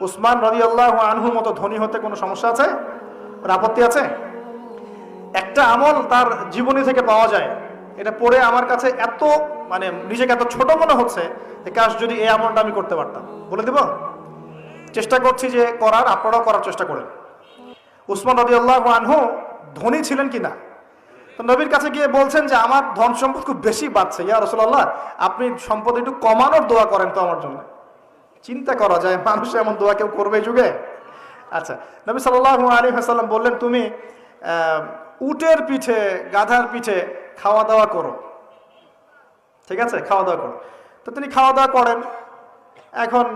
উসমান রদি আল্লাহ আনহুর মতো ধনী হতে কোনো সমস্যা আছে? আপত্তি আছে? একটা আমল তার জীবনী থেকে পাওয়া যায়। এটা পড়ে আমার কাছে এত মানে নিজেকে এত ছোট মনে হচ্ছে যে কাশ যদি এই আমলটা আমি করতে পারতাম। বলে দেব? চেষ্টা করছি যে করার, আপনারাও করার চেষ্টা করেন। উসমান রদি আল্লাহ আনহু ধনী ছিলেন কি না তো নবীর কাছে গিয়ে বলছেন যে, আমার ধন সম্পদ খুব বেশি বাড়ছে। ইয়া রসুল্লাহ আপনি সম্পদ একটু কমানোর দোয়া করেন তো আমার জন্য। চিন্তা করা যায়, মানুষ এমন দোয়া কেউ করবে যুগে? আচ্ছা নবী সাল্লাহ আলী হাসাল্লাম বললেন, তুমি উটের পিঠে, গাধার পিঠে খাওয়া দাওয়া করো। ঠিক আছে? খাওয়া দাওয়া করো। তো তিনি খাওয়া দাওয়া করেন। এখন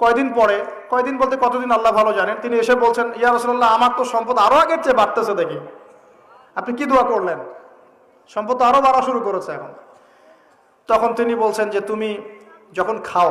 কয়দিন পরে, কয়দিন বলতে কতদিন আল্লাহ ভালো জানেন? তিনি এসে বলছেন, ইয়া রসুল্লাহ আমার তো সম্পদ আরও আগের চেয়ে বাড়তেছে দেখি। আপনি কি দোয়া করলেন? সম্পদ তো আরও বাড়া শুরু করেছে এখন। তখন তিনি বলছেন যে, তুমি যখন খাও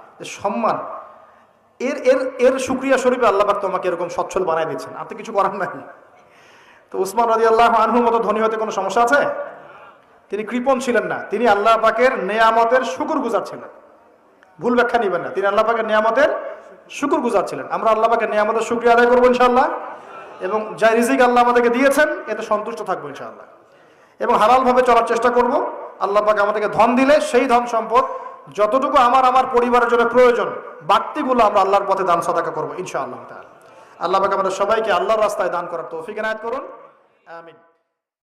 সম্মান, এর এর এর সুক্রিয়া স্বরূপে আল্লাহ পাক তোমাকে এরকম সচ্ছল বানাই দিচ্ছেন আর তো কিছু করার নাই। তো উসমান রাজি আল্লাহ আনহুর মতো ধনী হতে কোনো সমস্যা আছে? তিনি কৃপণ ছিলেন না। তিনি আল্লাহ পাকের নেয়ামতের শুকুর গুজার ছিলেন। ভুল ব্যাখ্যা নিবেন না। তিনি আল্লাহ পাকের নিয়ামতের শুকুর গুজার ছিলেন। আমরা আল্লাহ পাকের নিয়ামতের শুক্রিয়া আদায় করব ইনশাআল্লাহ। এবং যা রিজিক আল্লাহ আমাদেরকে দিয়েছেন, এতে সন্তুষ্ট থাকব ইনশাআল্লাহ। এবং হালালভাবে চলার চেষ্টা করব। আল্লাহ পাক আমাদেরকে ধন দিলে সেই ধন সম্পদ যতটুকু আমার আমার পরিবারের জন্য প্রয়োজন, বাড়তিগুলো আমরা আল্লাহর পথে দান সদাকা করব, ইনশাআল্লাহ আল্লাহ আমাদের সবাইকে আল্লাহর রাস্তায় দান করার তৌফিক এনায়ত করুন। আমিন।